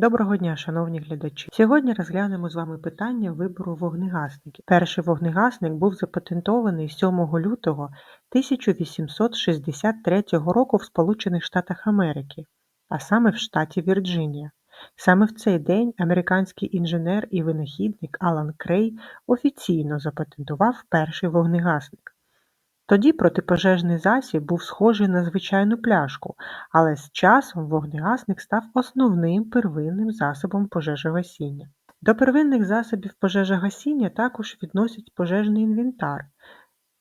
Доброго дня, шановні глядачі! Сьогодні розглянемо з вами питання вибору вогнегасників. Перший вогнегасник був запатентований 7 лютого 1863 року в Сполучених Штатах Америки, а саме в штаті Вірджинія. Саме в цей день американський інженер і винахідник Алан Крей офіційно запатентував перший вогнегасник. Тоді протипожежний засіб був схожий на звичайну пляшку, але з часом вогнегасник став основним первинним засобом пожежогасіння. До первинних засобів пожежогасіння також відносять пожежний інвентар.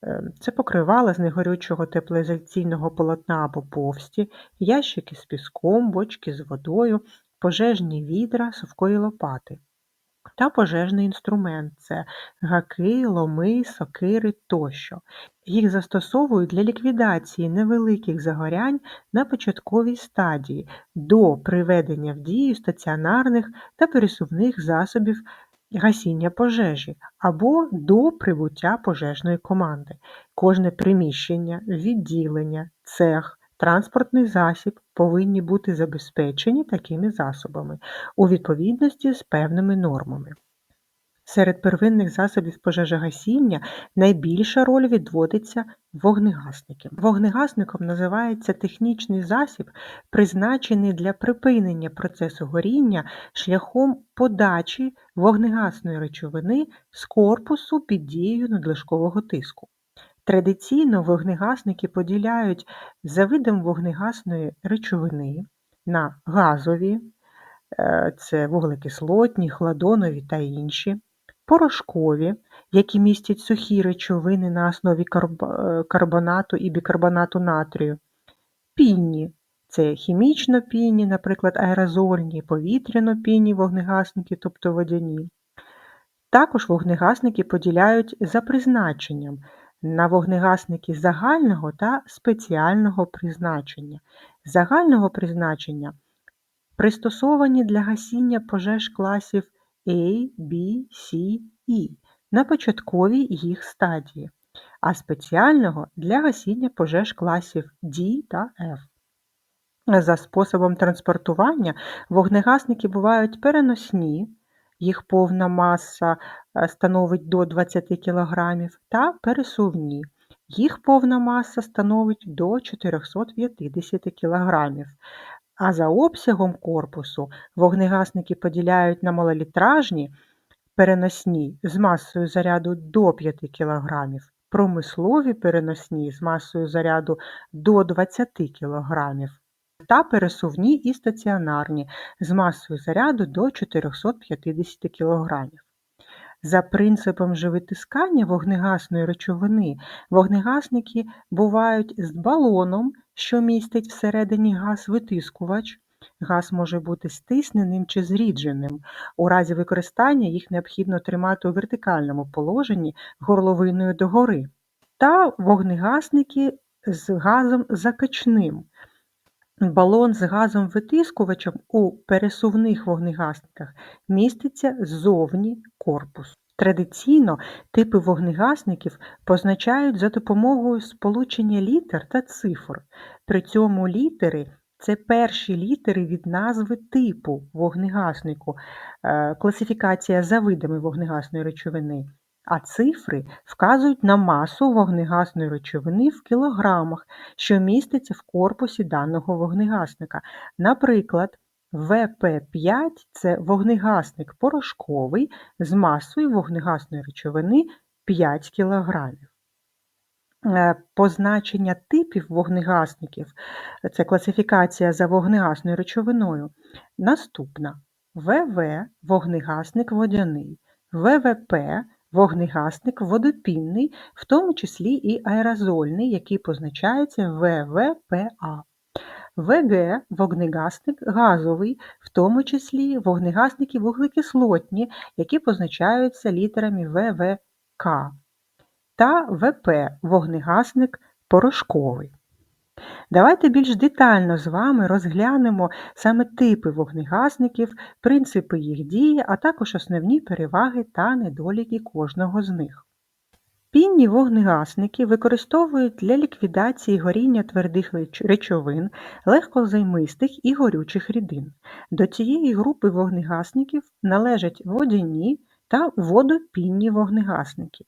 Е, це покривала з негорючого теплоізоляційного полотна або повсті, ящики з піском, бочки з водою, пожежні відра, совкої лопати та пожежний інструмент це гаки, ломи, сокири тощо. Їх застосовують для ліквідації невеликих загорянь на початковій стадії до приведення в дію стаціонарних та пересувних засобів гасіння пожежі або до прибуття пожежної команди. Кожне приміщення, відділення, цех, Транспортний засіб повинні бути забезпечені такими засобами у відповідності з певними нормами. Серед первинних засобів пожежогасіння найбільша роль відводиться вогнегасникам. Вогнегасником називається технічний засіб, призначений для припинення процесу горіння шляхом подачі вогнегасної речовини з корпусу під дією надлишкового тиску. Традиційно вогнегасники поділяють за видом вогнегасної речовини на газові, е, це вуглекислотні, хладонові та інші, порошкові, які містять сухі речовини на основі е, карбонату і бікарбонату натрію, пінні це хімічно пінні, наприклад, аерозольні, повітряно-пінні вогнегасники, тобто водяні. Також вогнегасники поділяють за призначенням на вогнегасники загального та спеціального призначення. Загального призначення пристосовані для гасіння пожеж класів A, B, C, E на початковій їх стадії, а спеціального для гасіння пожеж класів D та F. За способом транспортування вогнегасники бувають переносні, їх повна маса е, становить до 20 кг, та пересувні. Їх повна маса становить до 450 кг. А за обсягом корпусу вогнегасники поділяють на малолітражні переносні з масою заряду до 5 кг, промислові переносні з масою заряду до 20 кг та пересувні і стаціонарні з масою заряду до 450 кг. За принципом животискання вогнегасної речовини вогнегасники бувають з балоном, що містить всередині газ-витискувач. Газ може бути стисненим чи зрідженим. У разі використання їх необхідно тримати у вертикальному положенні горловиною догори. Та вогнегасники з газом закачним. Балон з газом-витискувачем у пересувних вогнегасниках міститься ззовні корпусу. Традиційно типи вогнегасників позначають за допомогою сполучення літер та цифр. При цьому літери це перші літери від назви типу вогнегаснику, е, класифікація за видами вогнегасної речовини а цифри вказують на масу вогнегасної речовини в кілограмах, що міститься в корпусі даного вогнегасника. Наприклад, ВП5 це вогнегасник порошковий з масою вогнегасної речовини 5 кг. Е, позначення типів вогнегасників це класифікація за вогнегасною речовиною. Наступна ВВ вогнегасник водяний, ВВП Вогнегасник водопінний, в тому числі і аерозольний, який позначається ВВПА. ВГ вогнегасник газовий, в тому числі вогнегасники вуглекислотні, які позначаються літерами ВВК. Та ВП вогнегасник порошковий. Давайте більш детально з вами розглянемо саме типи вогнегасників, принципи їх дії, а також основні переваги та недоліки кожного з них. Пінні вогнегасники використовують для ліквідації горіння твердих речовин, легкозаймистих і горючих рідин. До цієї групи вогнегасників належать водяні та водопінні вогнегасники.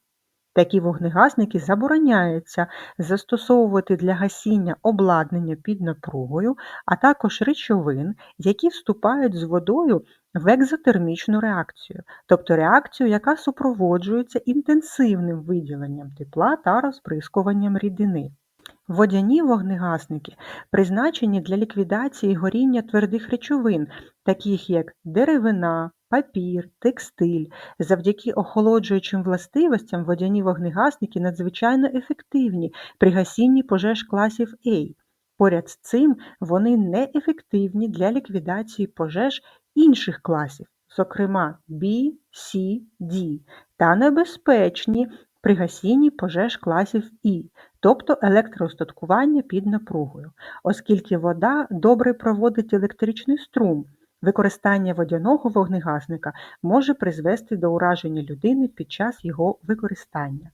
Такі вогнегасники забороняється застосовувати для гасіння обладнання під напругою, а також речовин, які вступають з водою в екзотермічну реакцію, тобто реакцію, яка супроводжується інтенсивним виділенням тепла та розприскуванням рідини. Водяні вогнегасники призначені для ліквідації горіння твердих речовин, таких як деревина, папір, текстиль. Завдяки охолоджуючим властивостям водяні вогнегасники надзвичайно ефективні при гасінні пожеж класів A. Поряд з цим вони неефективні для ліквідації пожеж інших класів, зокрема B, C, D, та небезпечні при гасінні пожеж класів І, тобто електроостаткування під напругою, оскільки вода добре проводить електричний струм. Використання водяного вогнегасника може призвести до ураження людини під час його використання.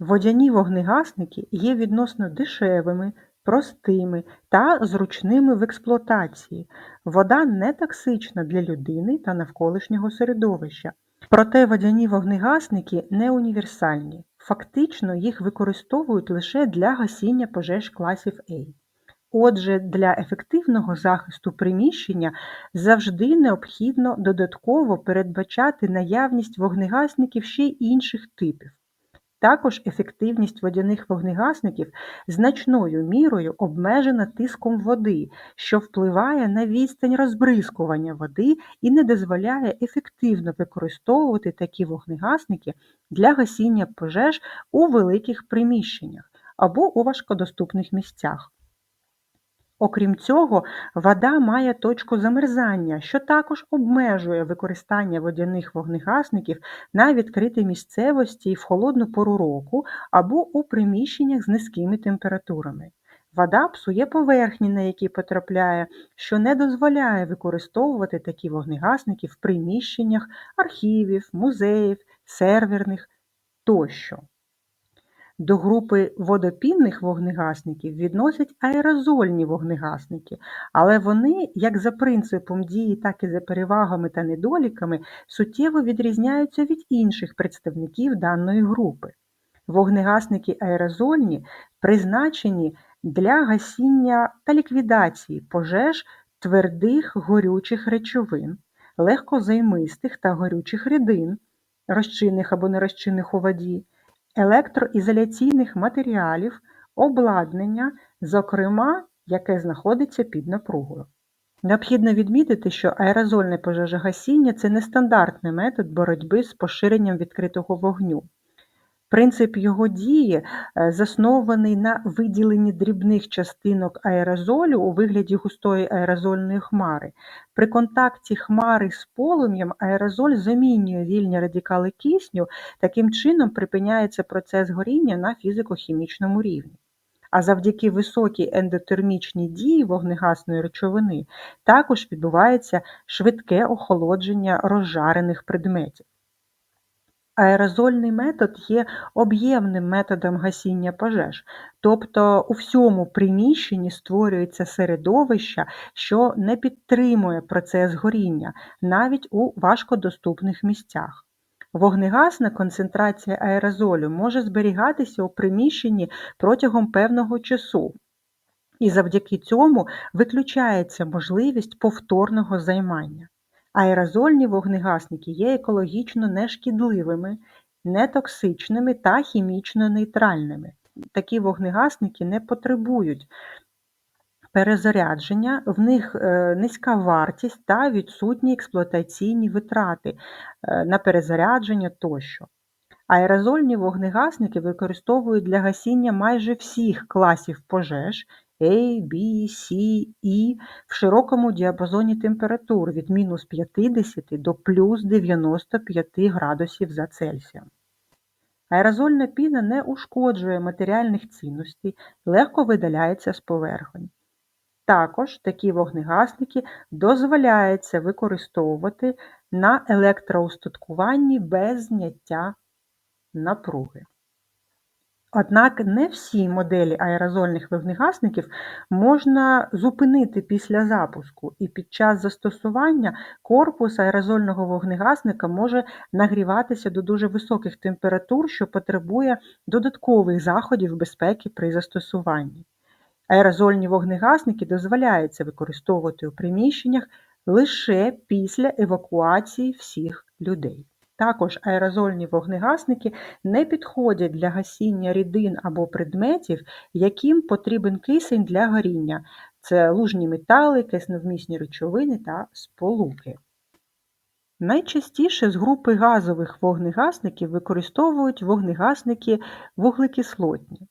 Водяні вогнегасники є відносно дешевими, простими та зручними в експлуатації. Вода не токсична для людини та навколишнього середовища. Проте водяні вогнегасники не універсальні. Фактично їх використовують лише для гасіння пожеж класів A. Отже, для ефективного захисту приміщення завжди необхідно додатково передбачати наявність вогнегасників ще й інших типів. Також ефективність водяних вогнегасників значною мірою обмежена тиском води, що впливає на відстань розбризкування води і не дозволяє ефективно використовувати такі вогнегасники для гасіння пожеж у великих приміщеннях або у важкодоступних місцях. Окрім цього, вода має точку замерзання, що також обмежує використання водяних вогнегасників на відкритій місцевості в холодну пору року або у приміщеннях з низькими температурами. Вода псує поверхні, на які потрапляє, що не дозволяє використовувати такі вогнегасники в приміщеннях архівів, музеїв, серверних тощо. До групи водопінних вогнегасників відносять аерозольні вогнегасники, але вони, як за принципом дії, так і за перевагами та недоліками, суттєво відрізняються від інших представників даної групи. Вогнегасники аерозольні призначені для гасіння та ліквідації пожеж твердих горючих речовин, легкозаймистих та горючих рідин, розчинних або нерозчинних у воді електроізоляційних матеріалів, обладнання, зокрема, яке знаходиться під напругою. Необхідно відмітити, що аерозольне пожежогасіння це нестандартний метод боротьби з поширенням відкритого вогню. Принцип його дії е, заснований на виділенні дрібних частинок аерозолю у вигляді густої аерозольної хмари. При контакті хмари з полум'ям аерозоль замінює вільні радикали кисню, таким чином припиняється процес горіння на фізико-хімічному рівні. А завдяки високій ендотермічній дії вогнегасної речовини також відбувається швидке охолодження розжарених предметів. Аерозольний метод є об'ємним методом гасіння пожеж, тобто у всьому приміщенні створюється середовище, що не підтримує процес горіння, навіть у важкодоступних місцях. Вогнегасна концентрація аерозолю може зберігатися у приміщенні протягом певного часу, і завдяки цьому виключається можливість повторного займання. Аерозольні вогнегасники є екологічно нешкідливими, нетоксичними та хімічно нейтральними. Такі вогнегасники не потребують перезарядження, в них е, низька вартість та відсутні експлуатаційні витрати е, на перезарядження тощо. Аерозольні вогнегасники використовують для гасіння майже всіх класів пожеж a, B, C, E в широкому діапазоні температур від мінус 50 до плюс 95 градусів за Цельсієм. Аерозольна піна не ушкоджує матеріальних цінностей, легко видаляється з поверхонь. Також такі вогнегасники дозволяється використовувати на електроустаткуванні без зняття напруги. Однак не всі моделі аерозольних вогнегасників можна зупинити після запуску, і під час застосування корпус аерозольного вогнегасника може нагріватися до дуже високих температур, що потребує додаткових заходів безпеки при застосуванні. Аерозольні вогнегасники дозволяється використовувати у приміщеннях лише після евакуації всіх людей. Також аерозольні вогнегасники не підходять для гасіння рідин або предметів, яким потрібен кисень для горіння. Це лужні метали, кисневмісні речовини та сполуки. Найчастіше з групи газових вогнегасників використовують вогнегасники вуглекислотні.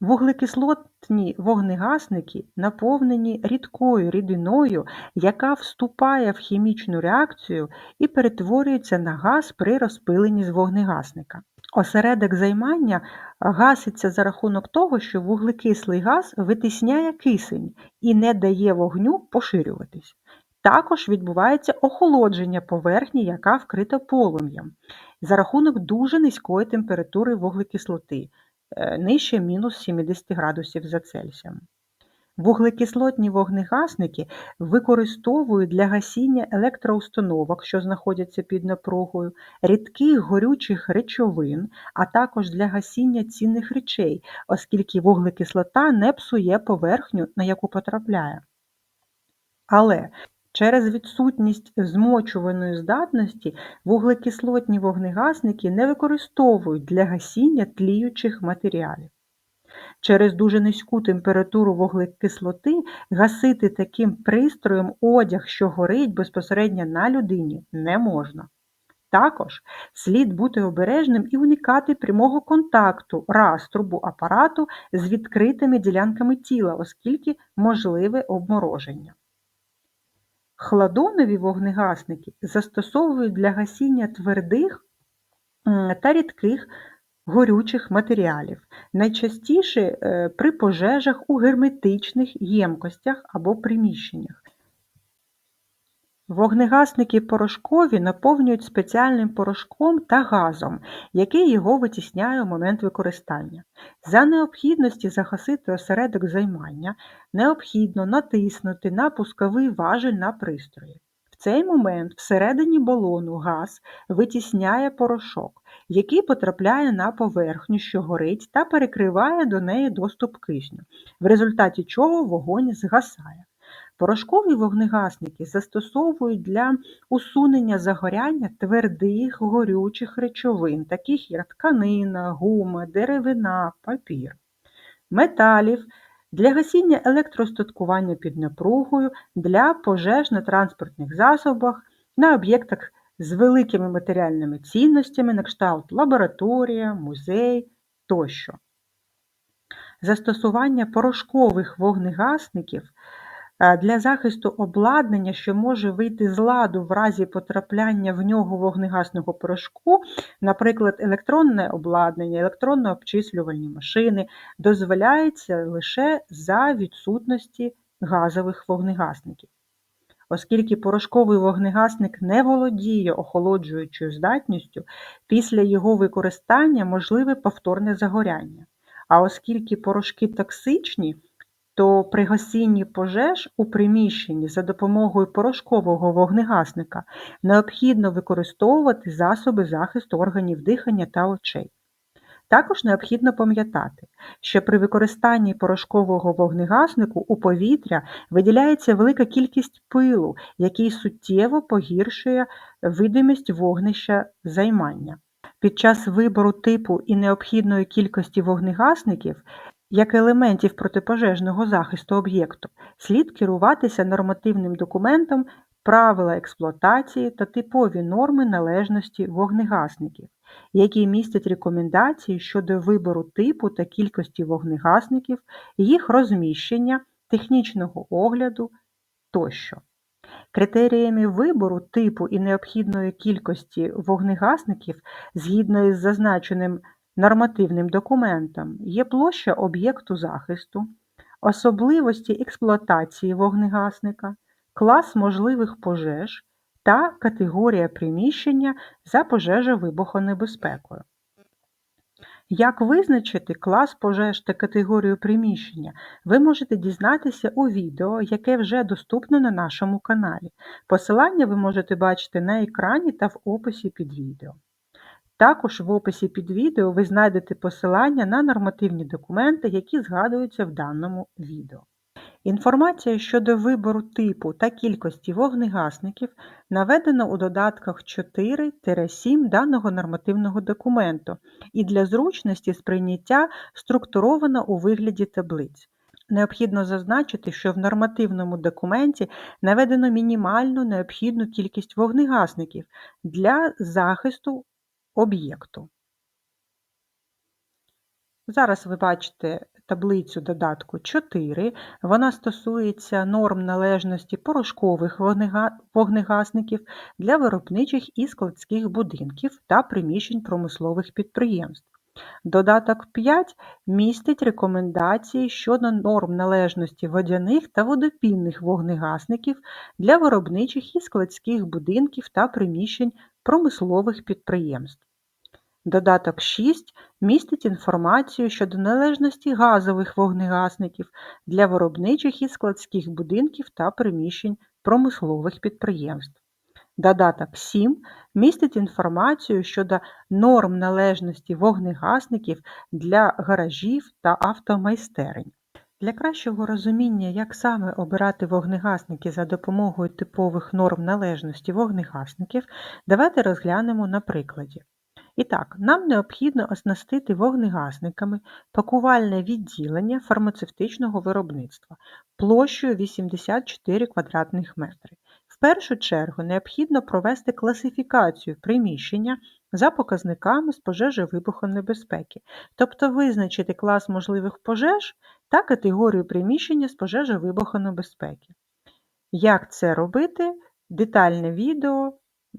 Вуглекислотні вогнегасники наповнені рідкою рідиною, яка вступає в хімічну реакцію і перетворюється на газ при розпиленні з вогнегасника. Осередок займання гаситься за рахунок того, що вуглекислий газ витисняє кисень і не дає вогню поширюватись. Також відбувається охолодження поверхні, яка вкрита полум'ям, за рахунок дуже низької температури вуглекислоти. Е, нижче мінус 70 градусів за Цельсієм. Вуглекислотні вогнегасники використовують для гасіння електроустановок, що знаходяться під напругою, рідких горючих речовин, а також для гасіння цінних речей, оскільки вуглекислота не псує поверхню, на яку потрапляє. Але Через відсутність змочуваної здатності вуглекислотні вогнегасники не використовують для гасіння тліючих матеріалів. Через дуже низьку температуру вуглекислоти гасити таким пристроєм одяг, що горить безпосередньо на людині, не можна. Також слід бути обережним і уникати прямого контакту раструбу апарату з відкритими ділянками тіла, оскільки можливе обмороження. Хладонові вогнегасники застосовують для гасіння твердих та рідких горючих матеріалів, найчастіше е, при пожежах у герметичних ємкостях або приміщеннях. Вогнегасники порошкові наповнюють спеціальним порошком та газом, який його витісняє у момент використання. За необхідності загасити осередок займання, необхідно натиснути на пусковий важель на пристрої. В цей момент всередині балону газ витісняє порошок, який потрапляє на поверхню, що горить, та перекриває до неї доступ кисню, в результаті чого вогонь згасає. Порошкові вогнегасники застосовують для усунення загоряння твердих горючих речовин, таких як тканина, гума, деревина, папір, металів, для гасіння електростаткування під напругою, для пожеж на транспортних засобах, на об'єктах з великими матеріальними цінностями, на кшталт лабораторія, музей тощо. Застосування порошкових вогнегасників для захисту обладнання, що може вийти з ладу в разі потрапляння в нього вогнегасного порошку, наприклад, електронне обладнання, електронно-обчислювальні машини, дозволяється лише за відсутності газових вогнегасників. Оскільки порошковий вогнегасник не володіє охолоджуючою здатністю, після його використання можливе повторне загоряння. А оскільки порошки токсичні, то при гасінні пожеж у приміщенні за допомогою порошкового вогнегасника необхідно використовувати засоби захисту органів дихання та очей. Також необхідно пам'ятати, що при використанні порошкового вогнегаснику у повітря виділяється велика кількість пилу, який суттєво погіршує видимість вогнища займання. Під час вибору типу і необхідної кількості вогнегасників як елементів протипожежного захисту об'єкту слід керуватися нормативним документом правила експлуатації та типові норми належності вогнегасників, які містять рекомендації щодо вибору типу та кількості вогнегасників, їх розміщення, технічного огляду тощо. Критеріями вибору типу і необхідної кількості вогнегасників згідно із зазначеним Нормативним документом є площа об'єкту захисту, особливості експлуатації вогнегасника, клас можливих пожеж та категорія приміщення за пожежовибухонебезпекою. Як визначити клас пожеж та категорію приміщення, ви можете дізнатися у відео, яке вже доступно на нашому каналі. Посилання ви можете бачити на екрані та в описі під відео. Також в описі під відео ви знайдете посилання на нормативні документи, які згадуються в даному відео. Інформація щодо вибору типу та кількості вогнегасників наведена у додатках 4-7 даного нормативного документу і для зручності сприйняття структурована у вигляді таблиць. Необхідно зазначити, що в нормативному документі наведено мінімальну необхідну кількість вогнегасників для захисту об'єкту. Зараз ви бачите таблицю додатку 4. Вона стосується норм належності порошкових вогнегасників для виробничих і складських будинків та приміщень промислових підприємств. Додаток 5 містить рекомендації щодо норм належності водяних та водопінних вогнегасників для виробничих і складських будинків та приміщень промислових підприємств. Додаток 6 містить інформацію щодо належності газових вогнегасників для виробничих і складських будинків та приміщень промислових підприємств. Додаток 7 містить інформацію щодо норм належності вогнегасників для гаражів та автомайстерень. Для кращого розуміння, як саме обирати вогнегасники за допомогою типових норм належності вогнегасників, давайте розглянемо на прикладі. І так, нам необхідно оснастити вогнегасниками пакувальне відділення фармацевтичного виробництва площею 84 квадратних метри. В першу чергу необхідно провести класифікацію приміщення за показниками з пожежовибухонебезпеки, тобто визначити клас можливих пожеж та категорію приміщення з пожежовибухонебезпеки. Як це робити? Детальне відео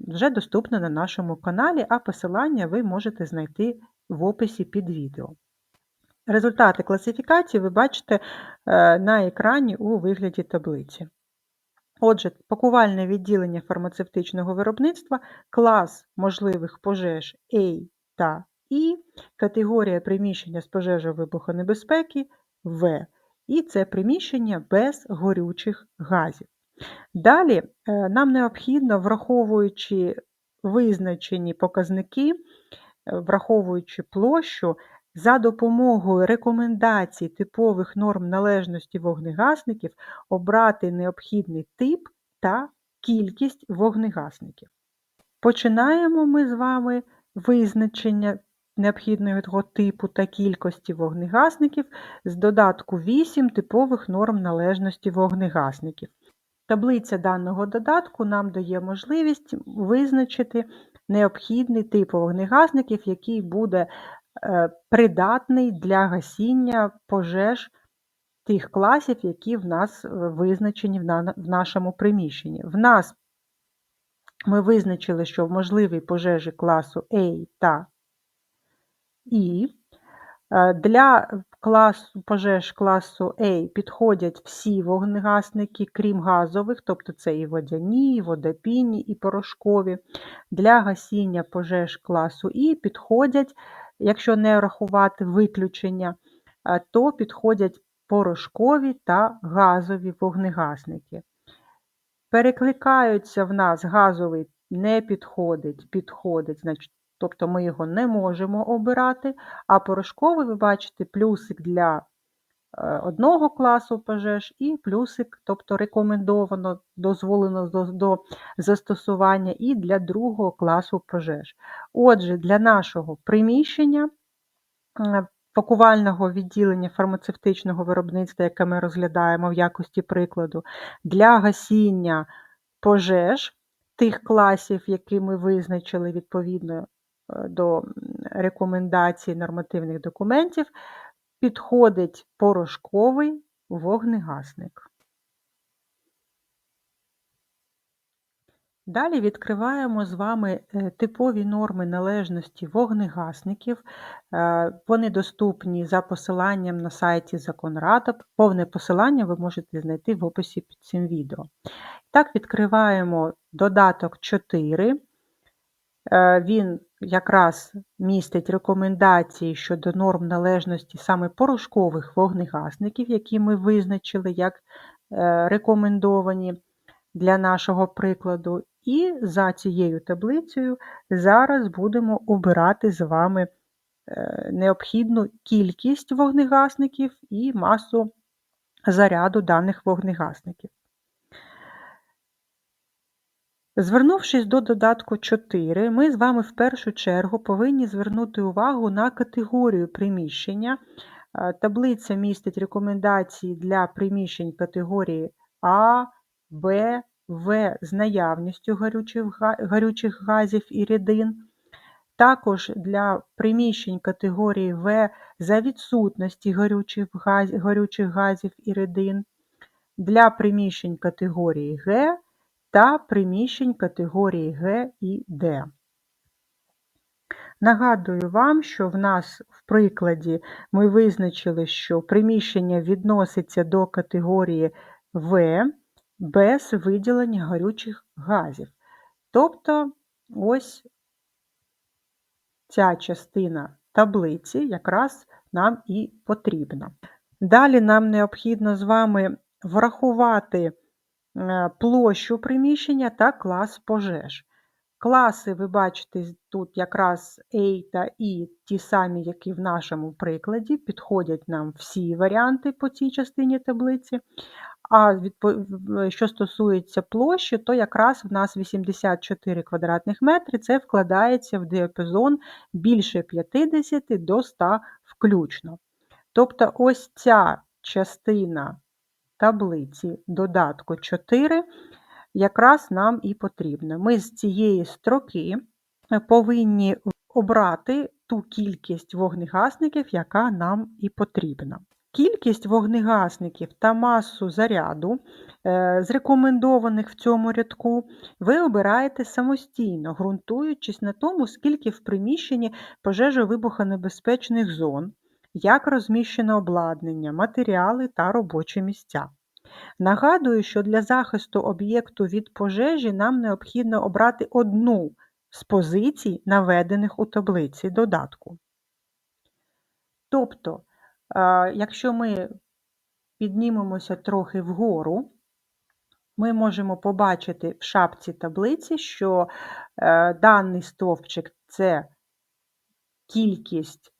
вже доступне на нашому каналі, а посилання ви можете знайти в описі під відео. Результати класифікації ви бачите е, на екрані у вигляді таблиці. Отже, пакувальне відділення фармацевтичного виробництва, клас можливих пожеж A та І, категорія приміщення з пожежовибухонебезпеки В. І це приміщення без горючих газів. Далі е, нам необхідно, враховуючи визначені показники, е, враховуючи площу, за допомогою рекомендацій типових норм належності вогнегасників обрати необхідний тип та кількість вогнегасників. Починаємо ми з вами визначення необхідного типу та кількості вогнегасників з додатку 8 типових норм належності вогнегасників. Таблиця даного додатку нам дає можливість визначити необхідний тип вогнегасників, який буде е, придатний для гасіння пожеж тих класів, які в нас е, визначені в нашому приміщенні. В нас ми визначили, що можливі пожежі класу A та E. Е, для класу, пожеж класу A підходять всі вогнегасники, крім газових, тобто це і водяні, і водопінні, і порошкові. Для гасіння пожеж класу І підходять, якщо не рахувати виключення, е, то підходять порошкові та газові вогнегасники. Перекликаються в нас газовий не підходить, підходить, значить тобто ми його не можемо обирати, а порошковий, ви бачите, плюсик для е, одного класу пожеж і плюсик, тобто рекомендовано, дозволено до, до застосування і для другого класу пожеж. Отже, для нашого приміщення. Пакувального відділення фармацевтичного виробництва, яке ми розглядаємо в якості прикладу, для гасіння пожеж тих класів, які ми визначили відповідно Е, до рекомендацій нормативних документів підходить порошковий вогнегасник. Далі відкриваємо з вами е, типові норми належності вогнегасників. Е, вони доступні за посиланням на сайті Законрада. Повне посилання ви можете знайти в описі під цим відео. Так, відкриваємо додаток 4. Він якраз містить рекомендації щодо норм належності саме порошкових вогнегасників, які ми визначили як е, рекомендовані для нашого прикладу. І за цією таблицею зараз будемо обирати з вами е, необхідну кількість вогнегасників і масу заряду даних вогнегасників. Звернувшись до додатку 4, ми з вами в першу чергу повинні звернути увагу на категорію приміщення. Е, таблиця містить рекомендації для приміщень категорії А, Б, В з наявністю гарючих газів і рідин. Також для приміщень категорії В за відсутності горючих газів і рідин. Для приміщень категорії Г та приміщень категорії Г і Д. Нагадую вам, що в нас в прикладі ми визначили, що приміщення відноситься до категорії В без виділення горючих газів. Тобто ось ця частина таблиці якраз нам і потрібна. Далі нам необхідно з вами врахувати площу приміщення та клас пожеж. Класи, ви бачите, тут якраз A та E ті самі, які в нашому прикладі, підходять нам всі варіанти по цій частині таблиці. А що стосується площі, то якраз в нас 84 квадратних метри це вкладається в діапазон більше 50 до 100 включно. Тобто, ось ця частина таблиці додатку 4 якраз нам і потрібно. Ми з цієї строки повинні обрати ту кількість вогнегасників, яка нам і потрібна. Кількість вогнегасників та масу заряду, е, зрекомендованих в цьому рядку, ви обираєте самостійно, ґрунтуючись на тому, скільки в приміщенні пожежовибухонебезпечних зон, як розміщено обладнання, матеріали та робочі місця. Нагадую, що для захисту об'єкту від пожежі нам необхідно обрати одну з позицій, наведених у таблиці додатку. Тобто, якщо ми піднімемося трохи вгору, ми можемо побачити в шапці таблиці, що е, даний стовпчик це кількість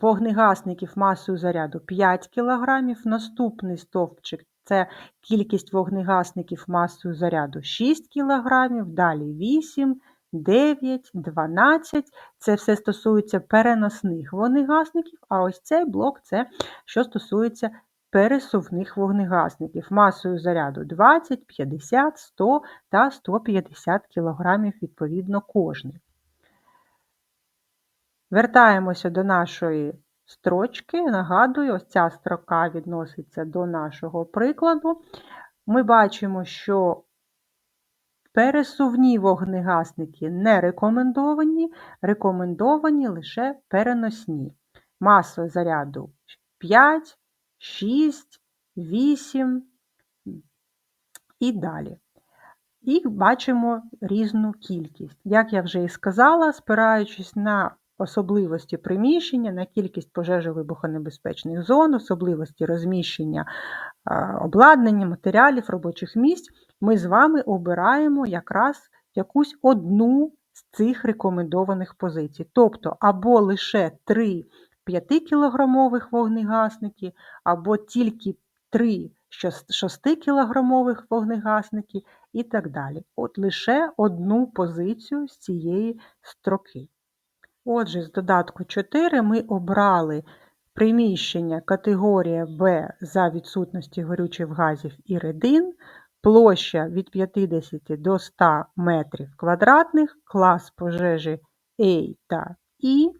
вогнегасників масою заряду 5 кг. Наступний стовпчик це кількість вогнегасників масою заряду 6 кг, далі 8, 9, 12. Це все стосується переносних вогнегасників, а ось цей блок це що стосується пересувних вогнегасників масою заряду 20, 50, 100 та 150 кг відповідно кожний. Вертаємося до нашої строчки. Нагадую, ось ця строка відноситься до нашого прикладу. Ми бачимо, що пересувні вогнегасники не рекомендовані, рекомендовані лише переносні. Маса заряду 5, 6, 8 і далі. І бачимо різну кількість. Як я вже і сказала, спираючись на особливості приміщення, на кількість пожежовибухонебезпечних зон, особливості розміщення обладнання, матеріалів, робочих місць, ми з вами обираємо якраз якусь одну з цих рекомендованих позицій. Тобто або лише 3 5-кілограмових вогнегасники, або тільки 3 6-кілограмових вогнегасники і так далі. От лише одну позицію з цієї строки. Отже, з додатку 4 ми обрали приміщення категорія Б за відсутності горючих газів і рідин, площа від 50 до 100 метрів квадратних, клас пожежі A та І,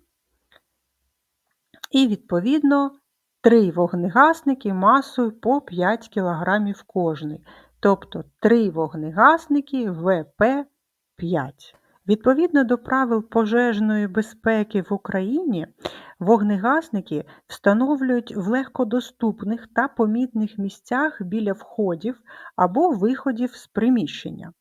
і, відповідно, три вогнегасники масою по 5 кг кожний. Тобто 3 вогнегасники ВП5. Відповідно до правил пожежної безпеки в Україні, вогнегасники встановлюють в легкодоступних та помітних місцях біля входів або виходів з приміщення.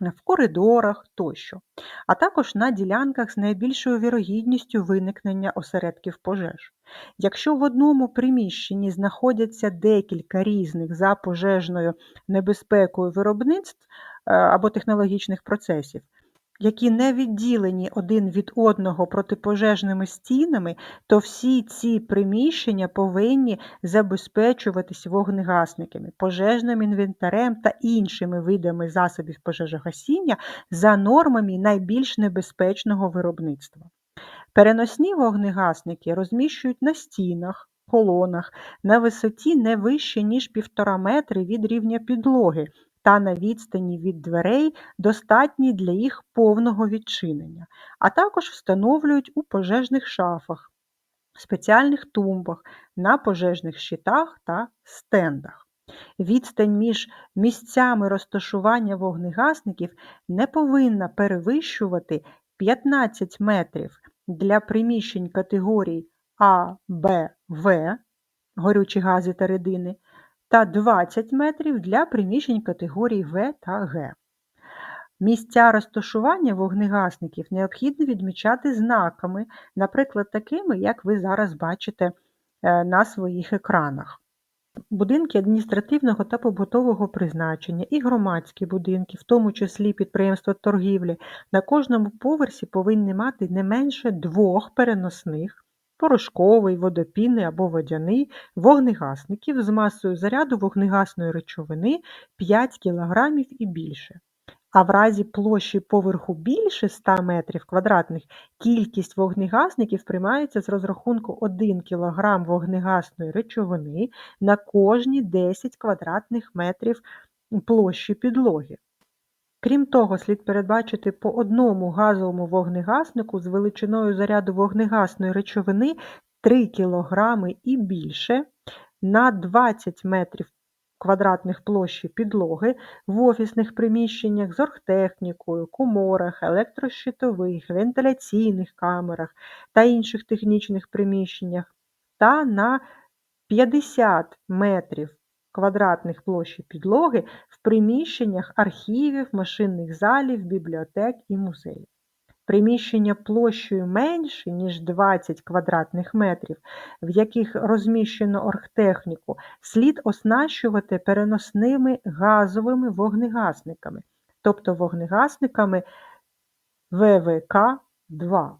в коридорах тощо, а також на ділянках з найбільшою вірогідністю виникнення осередків пожеж. Якщо в одному приміщенні знаходяться декілька різних за пожежною небезпекою виробництв е, або технологічних процесів, які не відділені один від одного протипожежними стінами, то всі ці приміщення повинні забезпечуватись вогнегасниками, пожежним інвентарем та іншими видами засобів пожежогасіння за нормами найбільш небезпечного виробництва. Переносні вогнегасники розміщують на стінах, колонах на висоті не вище, ніж 1,5 метри від рівня підлоги та на відстані від дверей, достатній для їх повного відчинення, а також встановлюють у пожежних шафах, спеціальних тумбах, на пожежних щитах та стендах. Відстань між місцями розташування вогнегасників не повинна перевищувати 15 метрів для приміщень категорій А, Б, В, горючі гази та рідини, та 20 метрів для приміщень категорій В та Г. Місця розташування вогнегасників необхідно відмічати знаками, наприклад, такими, як ви зараз бачите е, на своїх екранах. Будинки адміністративного та побутового призначення і громадські будинки, в тому числі підприємства торгівлі, на кожному поверсі повинні мати не менше двох переносних порошковий, водопінний або водяний вогнегасників з масою заряду вогнегасної речовини 5 кг і більше. А в разі площі поверху більше 100 метрів квадратних кількість вогнегасників приймається з розрахунку 1 кг вогнегасної речовини на кожні 10 квадратних метрів площі підлоги. Крім того, слід передбачити по одному газовому вогнегаснику з величиною заряду вогнегасної речовини 3 кг і більше на 20 метрів квадратних площі підлоги в офісних приміщеннях з оргтехнікою, коморах, електрощитових, вентиляційних камерах та інших технічних приміщеннях та на 50 метрів квадратних площі підлоги в приміщеннях архівів, машинних залів, бібліотек і музеїв. Приміщення площею менше, ніж 20 квадратних метрів, в яких розміщено оргтехніку, слід оснащувати переносними газовими вогнегасниками, тобто вогнегасниками ВВК-2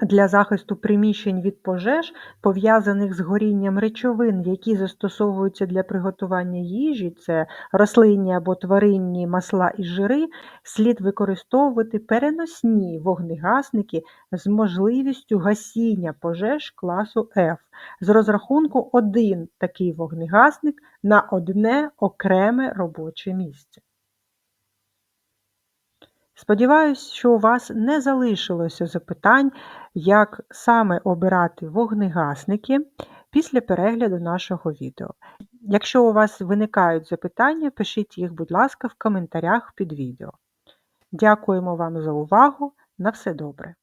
для захисту приміщень від пожеж, пов'язаних з горінням речовин, які застосовуються для приготування їжі, це рослинні або тваринні масла і жири, слід використовувати переносні вогнегасники з можливістю гасіння пожеж класу F з розрахунку один такий вогнегасник на одне окреме робоче місце. Сподіваюсь, що у вас не залишилося запитань, як саме обирати вогнегасники після перегляду нашого відео. Якщо у вас виникають запитання, пишіть їх, будь ласка, в коментарях під відео. Дякуємо вам за увагу! На все добре!